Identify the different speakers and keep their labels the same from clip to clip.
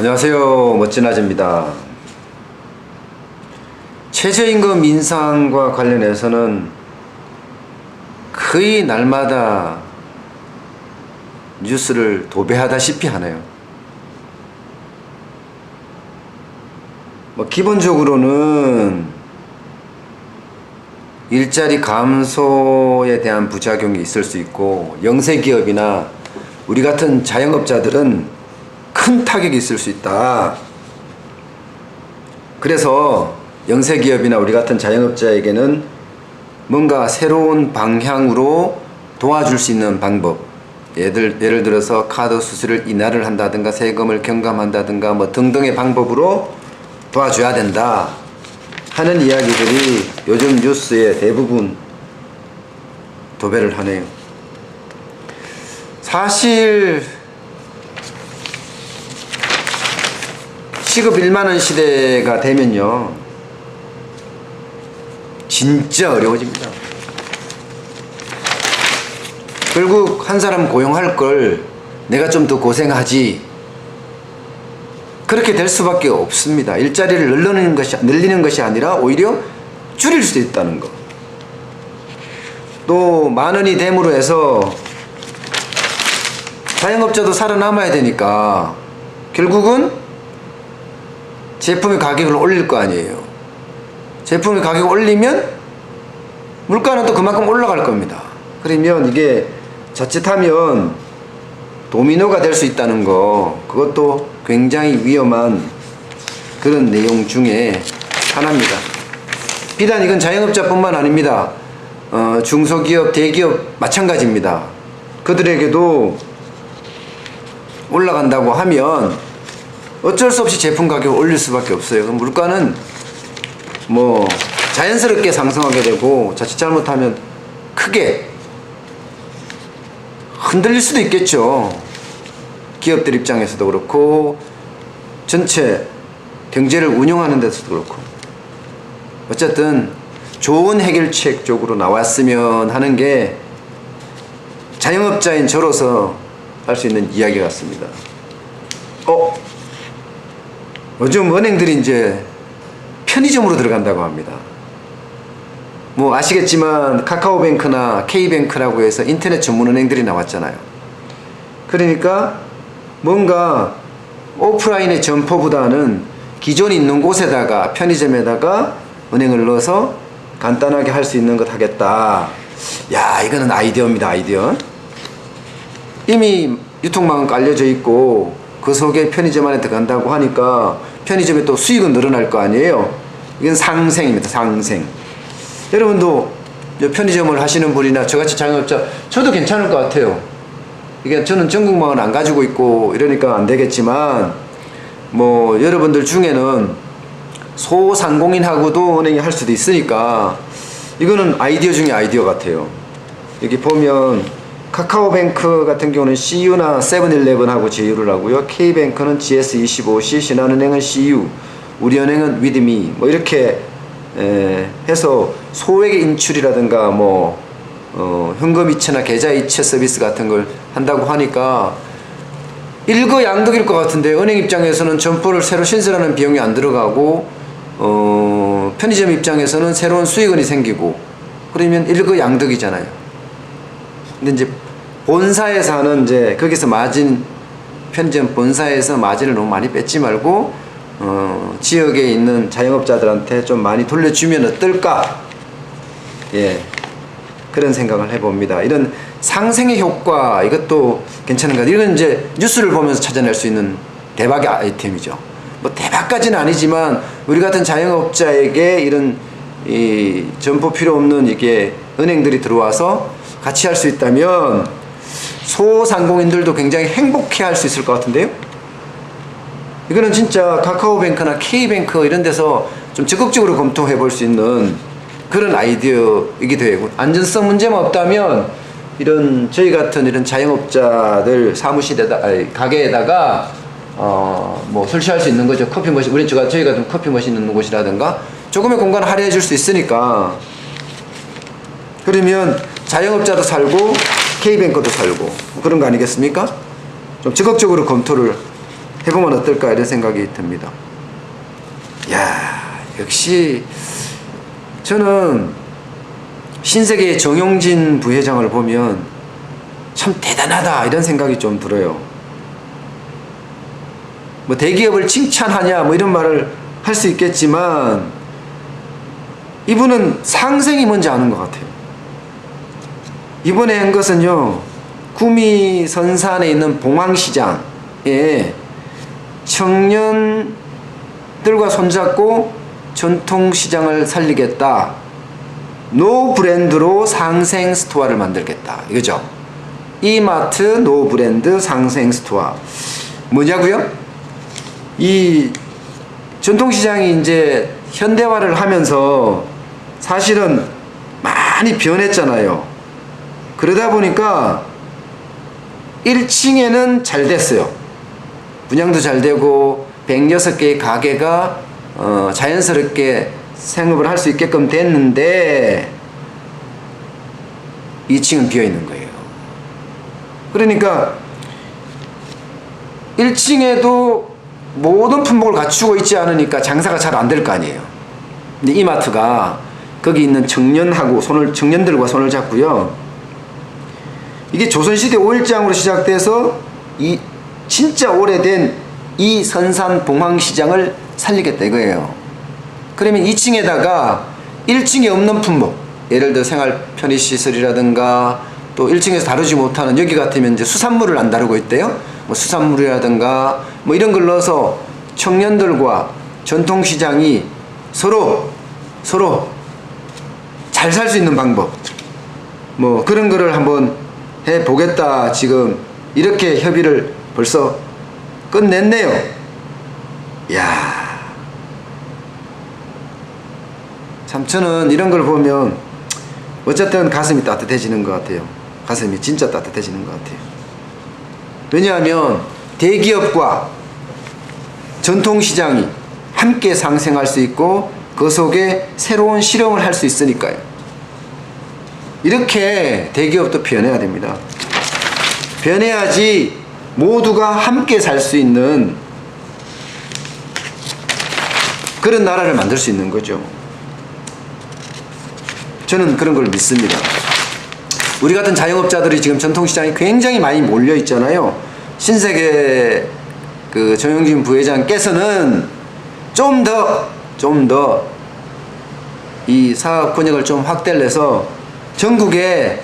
Speaker 1: 안녕하세요. 멋진 아재입니다. 최저임금 인상과 관련해서는 거의 날마다 뉴스를 도배하다시피 하네요. 뭐 기본적으로는 일자리 감소에 대한 부작용이 있을 수 있고 영세 기업이나 우리 같은 자영업자들은 큰 타격이 있을 수 있다. 그래서 영세 기업이나 우리 같은 자영업자에게는 뭔가 새로운 방향으로 도와줄 수 있는 방법. 예를, 예를 들어서 카드 수수료를 인하를 한다든가 세금을 경감한다든가 뭐 등등의 방법으로 도와줘야 된다 하는 이야기들이 요즘 뉴스에 대부분 도배를 하네요. 사실 시급 1만원 시대가 되면요 진짜 어려워집니다. 결국 한 사람 고용할 걸 내가 좀 더 고생하지 그렇게 될 수밖에 없습니다. 일자리를 늘리는 것이 늘리는 것이 아니라 오히려 줄일 수 있다는 거. 또 만 원이 됨으로 해서 자영업자도 살아남아야 되니까 결국은 제품의 가격을 올릴 거 아니에요. 제품의 가격을 올리면 물가는 또 그만큼 올라갈 겁니다. 그러면 이게 자칫하면 도미노가 될 수 있다는 거 그것도 굉장히 위험한 그런 내용 중에 하나입니다. 비단 이건 자영업자뿐만 아닙니다. 어, 중소기업, 대기업 마찬가지입니다. 그들에게도 올라간다고 하면 어쩔 수 없이 제품 가격을 올릴 수밖에 없어요. 그럼 물가는 뭐 자연스럽게 상승하게 되고 자칫 잘못하면 크게 흔들릴 수도 있겠죠. 기업들 입장에서도 그렇고 전체 경제를 운영하는 데서도 그렇고 어쨌든 좋은 해결책 쪽으로 나왔으면 하는 게 자영업자인 저로서 할 수 있는 이야기 같습니다. 어? 요즘 은행들이 이제 편의점으로 들어간다고 합니다. 뭐 아시겠지만 카카오뱅크나 K뱅크라고 해서 인터넷 전문 은행들이 나왔잖아요. 그러니까 뭔가 오프라인의 점포보다는 기존 있는 곳에다가 편의점에다가 은행을 넣어서 간단하게 할 수 있는 것 하겠다. 야, 이거는 아이디어입니다, 아이디어. 이미 유통망은 깔려져 있고 그 속에 편의점 안에 들어간다고 하니까 편의점에 또 수익은 늘어날 거 아니에요. 이건 상생입니다, 상생. 여러분도 편의점을 하시는 분이나 저같이 자영업자 저도 괜찮을 것 같아요. 이게 저는 전국망을 안 가지고 있고 이러니까 안 되겠지만 뭐 여러분들 중에는 소상공인하고도 은행이 할 수도 있으니까 이거는 아이디어 중에 아이디어 같아요. 여기 보면 카카오뱅크 같은 경우는 CU나 세븐일레븐하고 제휴를 하고요. K뱅크는 GS25C, 신한은행은 CU, 우리은행은 위드미 뭐 이렇게 에, 해서 소액의 인출이라든가 뭐 어, 현금 이체나 계좌 이체 서비스 같은 걸 한다고 하니까 일거양득일 것 같은데 은행 입장에서는 점포를 새로 신설하는 비용이 안 들어가고 어, 편의점 입장에서는 새로운 수익원이 생기고 그러면 일거양득이잖아요. 근데 이제 본사에서 하는 이제 거기서 마진 편의점 본사에서 마진을 너무 많이 뺏지 말고 어, 지역에 있는 자영업자들한테 좀 많이 돌려주면 어떨까? 예. 그런 생각을 해봅니다. 이런 상생의 효과 이것도 괜찮은 것 같아요. 이건 이제 뉴스를 보면서 찾아낼 수 있는 대박의 아이템이죠. 뭐 대박까지는 아니지만 우리 같은 자영업자에게 이런 이 점포 필요 없는 이게 은행들이 들어와서 같이 할 수 있다면 소상공인들도 굉장히 행복해 할 수 있을 것 같은데요. 이거는 진짜 카카오뱅크나 K뱅크 이런 데서 좀 적극적으로 검토해 볼 수 있는 그런 아이디어이기도 하고 안전성 문제만 없다면 이런 저희 같은 이런 자영업자들 사무실에다 아니, 가게에다가 어뭐 설치할 수 있는 거죠. 커피 머신 우리 저가 저희 같은 커피 머신 있는 곳이라든가 조금의 공간을 할애해 줄 수 있으니까. 그러면 자영업자도 살고 K뱅크도 살고 그런 거 아니겠습니까? 좀 적극적으로 검토를 해보면 어떨까 이런 생각이 듭니다. 야 역시 저는 신세계의 정용진 부회장을 보면 참 대단하다 이런 생각이 좀 들어요. 뭐 대기업을 칭찬하냐 뭐 이런 말을 할 수 있겠지만 이분은 상생이 뭔지 아는 것 같아요. 이번에 한 것은요 구미 선산에 있는 봉황시장에 청년들과 손잡고 전통시장을 살리겠다. 노 브랜드로 상생 스토어를 만들겠다. 이거죠. 이마트 노 브랜드 상생 스토어. 뭐냐고요? 이 전통시장이 이제 현대화를 하면서 사실은 많이 변했잖아요. 그러다 보니까 1층에는 잘 됐어요. 분양도 잘 되고 106개의 가게가 어, 자연스럽게 생업을 할 수 있게끔 됐는데 2층은 비어 있는 거예요. 그러니까 1층에도 모든 품목을 갖추고 있지 않으니까 장사가 잘 안 될 거 아니에요. 근데 이마트가 거기 있는 청년하고 손을 청년들과 손을 잡고요. 이게 조선시대 5일장으로 시작돼서 이 진짜 오래된 이 선산 봉황시장을 살리겠다 이거예요. 그러면 2층에다가 1층에 없는 품목, 예를 들어 생활 편의시설이라든가 또 1층에서 다루지 못하는 여기 같으면 이제 수산물을 안 다루고 있대요. 뭐 수산물이라든가 뭐 이런 걸 넣어서 청년들과 전통시장이 서로 서로 잘 살 수 있는 방법 뭐 그런 거를 한번 해 보겠다 지금 이렇게 협의를 벌써 끝냈네요. 야. 참 저는 이런 걸 보면 어쨌든 가슴이 따뜻해지는 것 같아요. 가슴이 진짜 따뜻해지는 것 같아요. 왜냐하면 대기업과 전통시장이 함께 상생할 수 있고 그 속에 새로운 실험을 할 수 있으니까요. 이렇게 대기업도 변해야 됩니다. 변해야지 모두가 함께 살 수 있는 그런 나라를 만들 수 있는 거죠. 저는 그런 걸 믿습니다. 우리 같은 자영업자들이 지금 전통시장에 굉장히 많이 몰려 있잖아요. 신세계 그 정영진 부회장께서는 좀 더, 좀 더 이 사업 권역을 좀 확대를 해서 전국에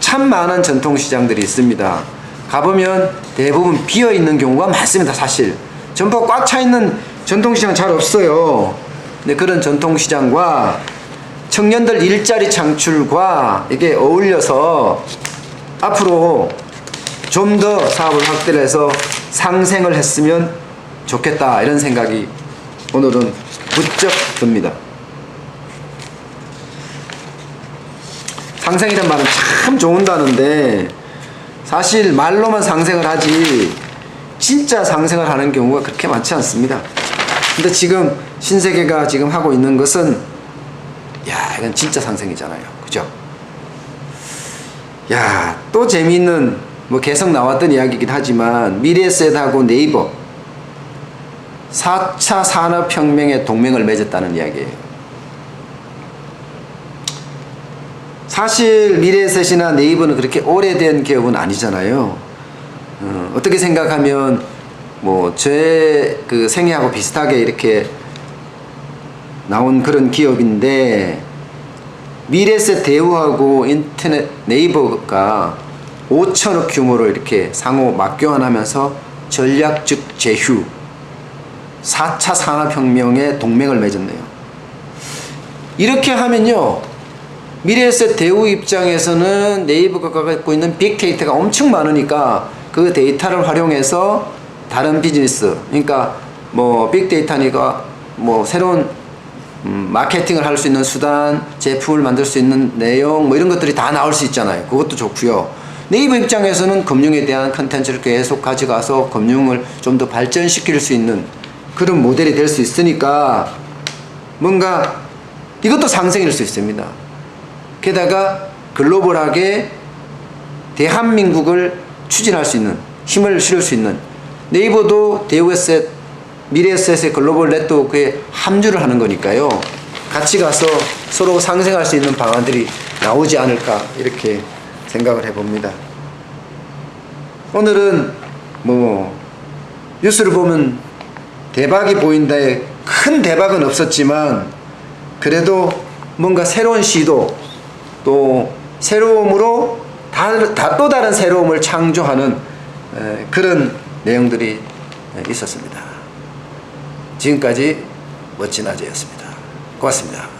Speaker 1: 참 많은 전통시장들이 있습니다. 가보면 대부분 비어 있는 경우가 많습니다, 사실. 전부 꽉 차 있는 전통시장 잘 없어요. 근데 그런 전통시장과 청년들 일자리 창출과 이게 어울려서 앞으로 좀 더 사업을 확대를 해서 상생을 했으면 좋겠다 이런 생각이 오늘은 부쩍 듭니다. 상생이란 말은 참 좋은 단어인데 사실 말로만 상생을 하지 진짜 상생을 하는 경우가 그렇게 많지 않습니다. 근데 지금 신세계가 지금 하고 있는 것은 야 이건 진짜 상생이잖아요. 그죠? 야또 재미있는 뭐 계속 나왔던 이야기이긴 하지만 미래셋하고 네이버 4차 산업혁명의 동맹을 맺었다는 이야기예요. 사실 미래셋이나 네이버는 그렇게 오래된 기업은 아니잖아요. 어, 어떻게 생각하면 뭐 제 그 생애하고 비슷하게 이렇게 나온 그런 기업인데 미래셋 대우하고 인터넷 네이버가 5천억 규모로 이렇게 상호 맞교환하면서 전략적 제휴 4차 산업혁명의 동맹을 맺었네요. 이렇게 하면요. 미래에셋 대우 입장에서는 네이버가 갖고 있는 빅데이터가 엄청 많으니까 그 데이터를 활용해서 다른 비즈니스, 그러니까 뭐 빅데이터니까 뭐 새로운 음, 마케팅을 할 수 있는 수단, 제품을 만들 수 있는 내용, 뭐 이런 것들이 다 나올 수 있잖아요. 그것도 좋고요. 네이버 입장에서는 금융에 대한 컨텐츠를 계속 가져가서 금융을 좀 더 발전시킬 수 있는 그런 모델이 될 수 있으니까 뭔가 이것도 상생일 수 있습니다. 게다가 글로벌하게 대한민국을 추진할 수 있는 힘을 실을 수 있는 네이버도 대우에셋, 미래에셋의 글로벌 네트워크에 합류를 하는 거니까요. 같이 가서 서로 상생할 수 있는 방안들이 나오지 않을까 이렇게 생각을 해봅니다. 오늘은 뭐 뉴스를 보면 대박이 보인다에 큰 대박은 없었지만 그래도 뭔가 새로운 시도 또 새로움으로 다, 다, 또 다른 새로움을 창조하는 에, 그런 내용들이 있었습니다. 지금까지 멋진 아재였습니다. 고맙습니다.